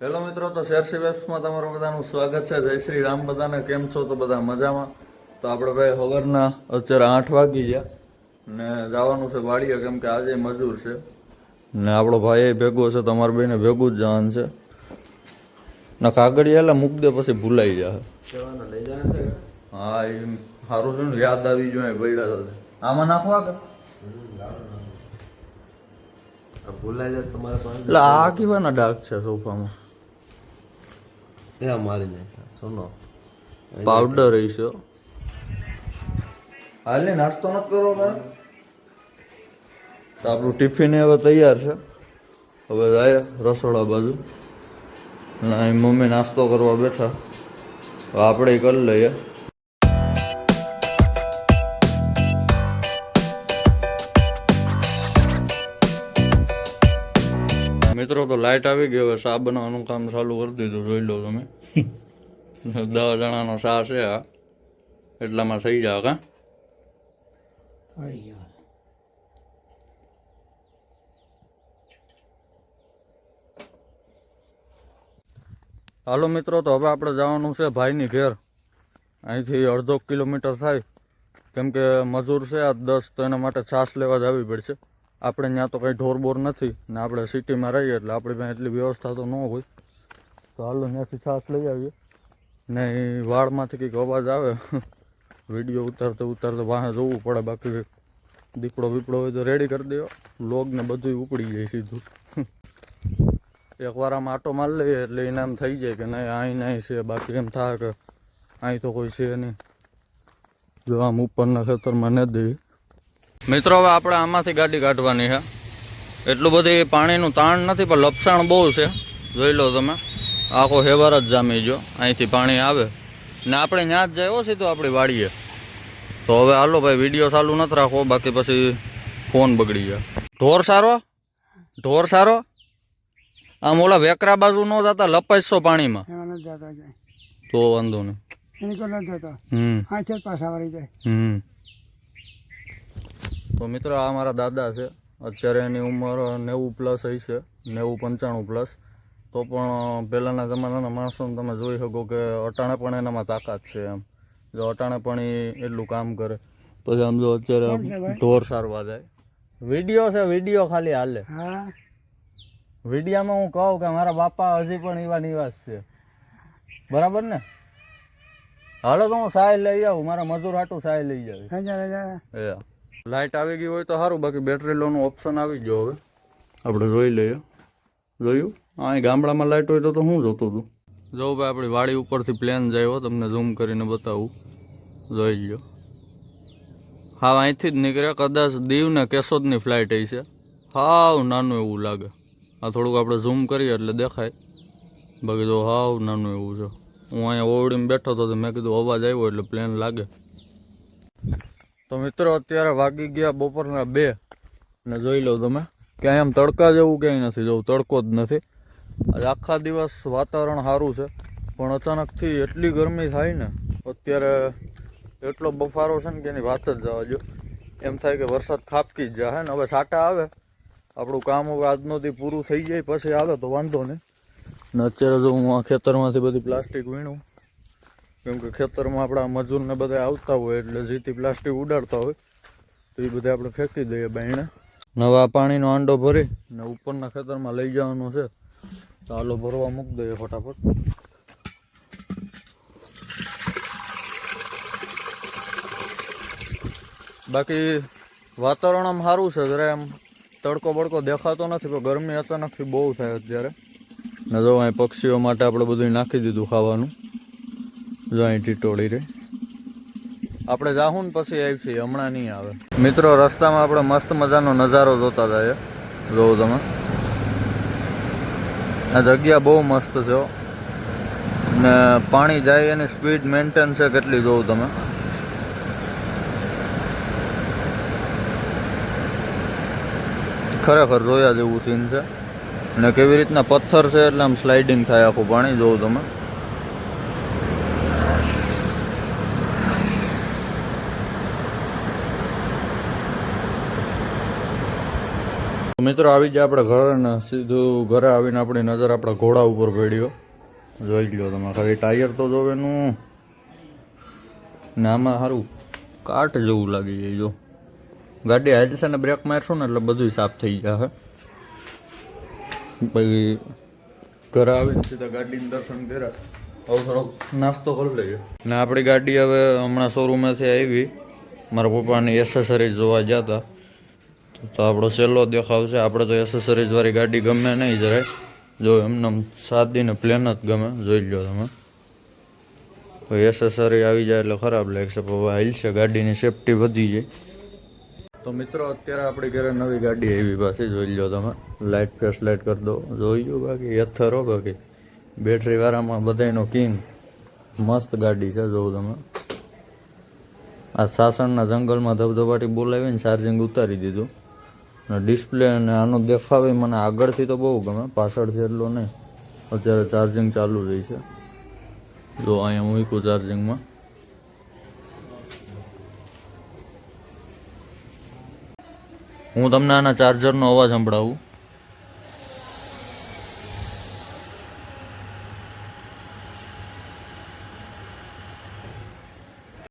મિત્રો તો શેરસી વેબ્સમાં તમારું બધાનું સ્વાગત છે. જય શ્રી રામ બધાને. કેમ છો? તો બધા મજામાં. તો આપણે ભાઈ સવારના અત્યારે આઠ વાગી ગયા ને જવાનું છે વાડીએ કેમ કે આજે મજૂર છે. ને આપણો ભાઈ ભેગો છે તમારા બેને ભેગું જ જવાનું છે. ને કાગળિયા એટલે મૂક દે પછી ભૂલાઈ જાય હા એ સારું છે ને યાદ આવી જોઈએ બૈડા સાથે. આમાં નાખવા કે ભૂલાઈ જાય તમારે પાસે એટલે આ કેવાના ડાક છે સોફામાં? એ મારી નાખ્યા સોનો. પાવડર છે હાલે નાસ્તો નથી કરો ને તો આપણું ટિફિન હવે તૈયાર છે. હવે જાય રસોડા બાજુ. મમ્મી નાસ્તો કરવા બેઠા. હવે આપણે કરી લઈએ. મિત્રો તો લાઇટ આવી ગઈ હવે શા બનાવવાનું કામ ચાલુ કરી દીધું જોઈ લો તમે. દસ જણાનો શા છે આ. એટલામાં થઈ જાવ કા હાલો મિત્રો તો હવે આપણે જવાનું છે ભાઈની ઘેર. અહીંથી અડધો કિલોમીટર થાય. કેમ કે મજૂર છે આ દસ તો એના માટે છાશ લેવા જ આવી પડશે. આપણે ત્યાં તો કંઈ ઢોર બોર નથી ને આપણે સિટીમાં રહીએ એટલે આપણી પાસે એટલી વ્યવસ્થા તો ન હોય. તો હાલો ત્યાંથી છાશ લઈ આવીએ. ને વાળમાંથી કંઈક અવાજ આવે. વીડિયો ઉતારતો ઉતારતો વાહે જોવું પડે, બાકી દીપડો બીપડો હોય તો રેડી કરી દેવો. લોગ ને બધું ઉપડી જાય સીધું. એકવાર આમ આટો મારી લઈએ એટલે એને એમ થઈ જાય કે નહીં અહીં નહીં છે, બાકી એમ થાય કે અહીં તો કોઈ છે નહીં. જો આમ ઉપરના ખેતરમાં ન દઈએ મિત્રો હવે આપણે આમાંથી ગાડી કાઢવાની છે. એટલું બધી પાણીનું તાણ નથી પણ લપસાણ બહુ છે. જોઈ લો તમે. આખો હેવાર જ જામી ગયો. અહીંથી પાણી આવે. ને આપણે ત્યાં જ જાય સીધું આપણી વાડીએ. તો હવે હાલો ભાઈ વીડિયો ચાલુ નથી રાખવો. બાકી પછી ફોન બગડી જાય ઢોર સારો? ઢોર સારો? આમ ઓલા વેકરા બાજુ ન જતા લપાઈશો પાણીમાં. તો વાંધો નહીં. હમ. પાછા વળી જાય. હમ. તો મિત્રો આ મારા દાદા છે. અત્યારે એની ઉંમર નેવું પ્લસ હશે નેવું પંચાણું પ્લસ. તો પણ પહેલાંના જમાનાના માણસોને તમે જોઈ શકો કે અટાણે પણ એનામાં તાકાત છે એમ. જો અટાણે પણ એ એટલું કામ કરે. પછી આમ જો અત્યારે ઢોર સારવા જાય. વીડિયો છે વીડિયો ખાલી હાલે. હા. વિડીયામાં હું કહું કે મારા બાપા હજી પણ એવા નિવાસ છે. બરાબર ને? હાલો તો હું સાય લઈ આવું. મારા મજૂર હાટું સાય લઈ એ. લાઇટ આવી ગઈ હોય તો સારું બાકી બેટરી લોનું ઓપ્શન આવી ગયો હવે. આપણે જોઈ લઈએ. જોયું? અહીં ગામડામાં લાઇટ હોય તો તો હું જોતું હતું. જો ભાઈ આપણી વાડી ઉપરથી પ્લેન જાય હો તમને ઝૂમ કરીને બતાવું. જોઈ લો હા અહીંથી જ નીકળ્યા. કદાચ દીવ ને કેશોદની ફ્લાઇટ એ છે. હાવ નાનું એવું લાગે. આ થોડુંક આપણે ઝૂમ કરીએ એટલે દેખાય. બાકી તો હાવ નાનું એવું છે. હું અહીંયા ઓવડીમાં બેઠો હતો તો મેં કીધું અવાજ આવ્યો એટલે પ્લેન લાગે. તો મિત્રો, અત્યારે વાગી ગયા બપોરના બે. ને જોઈ લો તમે, ક્યાંય આમ તડકા જેવું ક્યાંય નથી જવું તડકો જ નથી. આજે આખા દિવસ વાતાવરણ સારું છે, પણ અચાનકથી એટલી ગરમી થાય ને, અત્યારે એટલો બફારો છે ને કે એની વાત જ જવા જો એમ થાય કે વરસાદ ખાપકી જ જાય ને? હવે સાટા આવે. આપણું કામ હવે આજનો પૂરું થઈ જાય, પછી આવે તો વાંધો નહીં. ને અત્યારે જો હું આ ખેતરમાંથી બધી પ્લાસ્ટિક વીણું કેમ કે ખેતરમાં આપણા મજૂરને બધા આવતા હોય એટલે જીતી પ્લાસ્ટિક ઉડાડતા હોય, તો એ બધા આપણે ફેંકી દઈએ બાયણે. નવા પાણીનો આંડો ભરી ને ઉપરના ખેતરમાં લઈ જવાનો છે. ચાલો ભરવા મૂકી દઈએ ફટાફટ. બાકી વાતાવરણ આમ સારું છે જરા એમ તડકો બડકો દેખાતો નથી, પણ ગરમી અચાનકથી બહુ થાય અત્યારે. ને જો અહીં પક્ષીઓ માટે આપણે બધું નાખી દીધું ખાવાનું. જો ટોળી રે. આપણે જાહું ને પછી આવી હમણાં નહીં આવે. મિત્રો, રસ્તામાં આપણે મસ્ત મજાનો નજારો જોતા જાય જોવો તમે. આ જગ્યા બહુ મસ્ત છે ને પાણી જાય એની સ્પીડ મેન્ટેન છે કેટલી જોવું તમે. ખરેખર જોયા જેવું સીન છે. ને કેવી રીતના પથ્થર છે એટલે આમ સ્લાઇડિંગ થાય આખું પાણી, જોવું તમે. મિત્રો આવી જાય આપણે ઘરે ને સીધું ઘરે આવીને આપણી નજર આપણા ઘોડા ઉપર પડ્યો. જોઈ લો તમે, ખાલી ટાયર તો જોવેનું ને. આમાં સારું કાટ જેવું લાગી જાય જો. ગાડી હાલશે ને બ્રેક મારશું ને એટલે બધું સાફ થઈ જશે પછી ઘરે આવીને સીધા ગાડીનું દર્શન કર્યા. હવે થોડોક નાસ્તો કરી લઈએ. ને આપણી ગાડી હવે હમણાં શોરૂમેથી આવી. મારા પપ્પાની એસેસરીઝ જોવા હતા. તો આપણો સહેલો દેખાવ છે. આપણે તો એસેસરીઝ વાળી ગાડી ગમે નહીં જરાય. જો એમને સાદી ને પ્લેન જ ગમે. જોઈ લો તમે. કોઈ એસેસરી આવી જાય એટલે ખરાબ લાગશે, પણ હવે છે ગાડીની સેફટી વધી જાય તો મિત્રો, અત્યારે આપણી ઘરે નવી ગાડી આવી પાછી, જોઈ લો તમે. લાઇટ ફ્લેશ લાઇટ કરી દો. જોઈ લો બાકી યથર બાકી. બેટરી વાળામાં બધાયનો કિંગ મસ્ત ગાડી છે જોઉં તમે. આ સાસણના જંગલમાં ધબધબાટી બોલાવીને ચાર્જિંગ ઉતારી દીધું. ડિસ્પ્લે અને આનો દેખાવ મને આગળથી તો બહુ ગમે, પાછળથી એટલો નહીં. અત્યારે ચાર્જિંગ ચાલુ રહી છે. જો અહીંયા મૂક્યું ચાર્જિંગમાં હું તમને આના ચાર્જરનો અવાજ સંભળાવું.